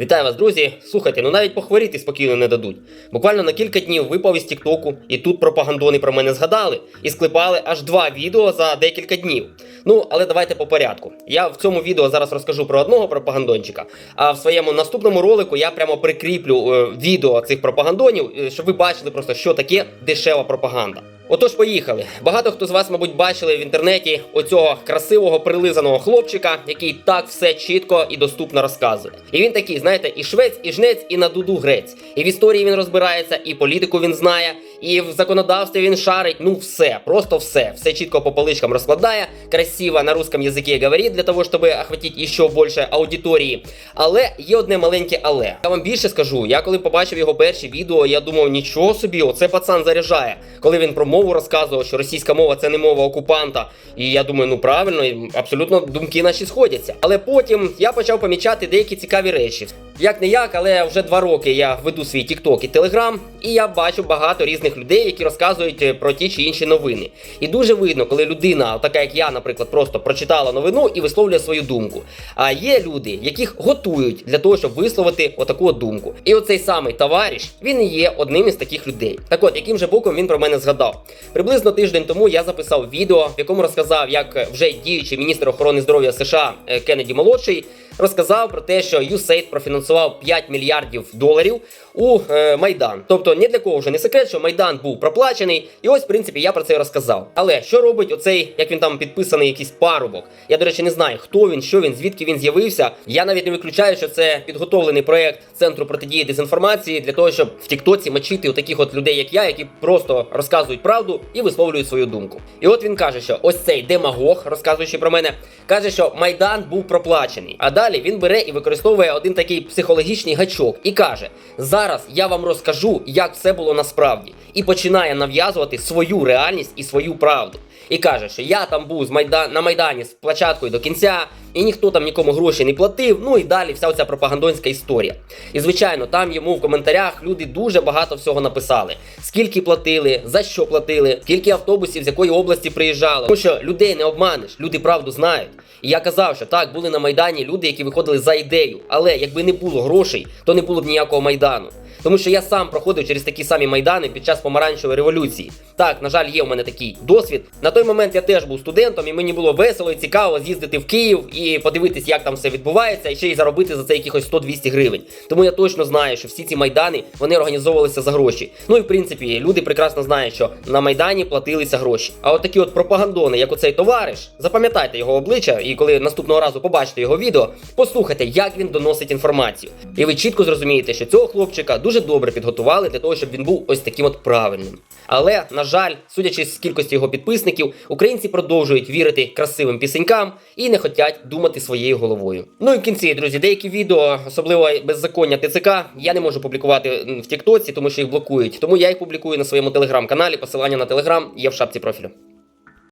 Вітаю вас, друзі. Слухайте, ну навіть похворіти спокійно не дадуть. Буквально на кілька днів випав із Тіктоку, і тут пропагандони про мене згадали і склепали аж два відео за декілька днів. Ну, але давайте по порядку. Я в цьому відео зараз розкажу про одного пропагандончика, а в своєму наступному ролику я прямо прикріплю е, відео цих пропагандонів, е, щоб ви бачили просто, що таке дешева пропаганда. Отож, поїхали. Багато хто з вас, мабуть, бачили в інтернеті оцього красивого прилизаного хлопчика, який так все чітко і доступно розказує. І він такий, знаєте, і швець, і жнець, і на дуду грець. І в історії він розбирається, і політику він знає, і в законодавстві він шарить. Ну, все, просто все. Все чітко по поличкам розкладає, красиво на русском язикі говорить для того, щоб охватити ще більше аудиторії. Але є одне маленьке але. Я вам більше скажу, я коли побачив його перші відео, я думав, нічого собі, оце пацан заряджає. Коли він про мову розказував, що російська мова це не мова окупанта. І я думаю, ну правильно, абсолютно думки наші сходяться. Але потім я почав помічати деякі цікаві речі. Як не як, але вже два роки я веду свій TikTok і Telegram, і я бачу багато різних людей, які розказують е, про ті чи інші новини. І дуже видно, коли людина, така як я, наприклад, просто прочитала новину і висловлює свою думку. А є люди, яких готують для того, щоб висловити отаку от думку. І оцей самий товариш, він і є одним із таких людей. Так от, яким же боком він про мене згадав? Приблизно тиждень тому я записав відео, в якому розказав, як вже діючий міністр охорони здоров'я США е, Кеннеді молодший розказав про те, що USAID профінансував 5 мільярдів доларів у е, Майдан. Тобто ні для кого вже не секрет, що Майдан був проплачений, і ось, в принципі, я про це розказав. Але що робить оцей, як він там підписаний, якийсь парубок? Я, до речі, не знаю, хто він, що він, звідки він з'явився. Я навіть не виключаю, що це підготовлений проект центру протидії дезінформації для того, щоб в Тіктоці мочити таких от людей, як я, які просто розказують правду і висловлюють свою думку. І от він каже, що ось цей демагог, розказуючи про мене, каже, що Майдан був проплачений. А далі він бере і використовує один такий психологічний гачок і каже: зараз я вам розкажу, як все було насправді, і починає нав'язувати свою реальність і свою правду. І каже, що я там був з Майда... на Майдані з і до кінця, і ніхто там нікому гроші не платив. Ну і далі вся ця пропагандонська історія. І звичайно, там йому в коментарях люди дуже багато всього написали: скільки платили, за що платили, скільки автобусів з якої області приїжджало. Тому що людей не обманеш, люди правду знають. І я казав, що так були на майдані люди, які виходили за ідею, але якби не було грошей, то не було б ніякого майдану. Тому що я сам проходив через такі самі майдани під час помаранчевої революції. Так, на жаль, є у мене такий досвід. На той момент я теж був студентом, і мені було весело і цікаво з'їздити в Київ і подивитись, як там все відбувається, і ще й заробити за це якихось 100-200 гривень. Тому я точно знаю, що всі ці майдани вони організовувалися за гроші. Ну і в принципі, люди прекрасно знають, що на майдані платилися гроші. А от такі от пропагандони, як оцей товариш, запам'ятайте його обличчя, і коли наступного разу побачите його відео, послухайте, як він доносить інформацію. І ви чітко зрозумієте, що цього хлопчика дуже добре підготували для того, щоб він був ось таким от правильним. Але на жаль, судячи з кількості його підписників, українці продовжують вірити красивим пісенькам і не хочуть думати своєю головою. Ну і в кінці, друзі, деякі відео, особливо беззаконня ТЦК, я не можу публікувати в Тіктоці, тому що їх блокують. Тому я їх публікую на своєму телеграм-каналі. Посилання на телеграм є в шапці профілю.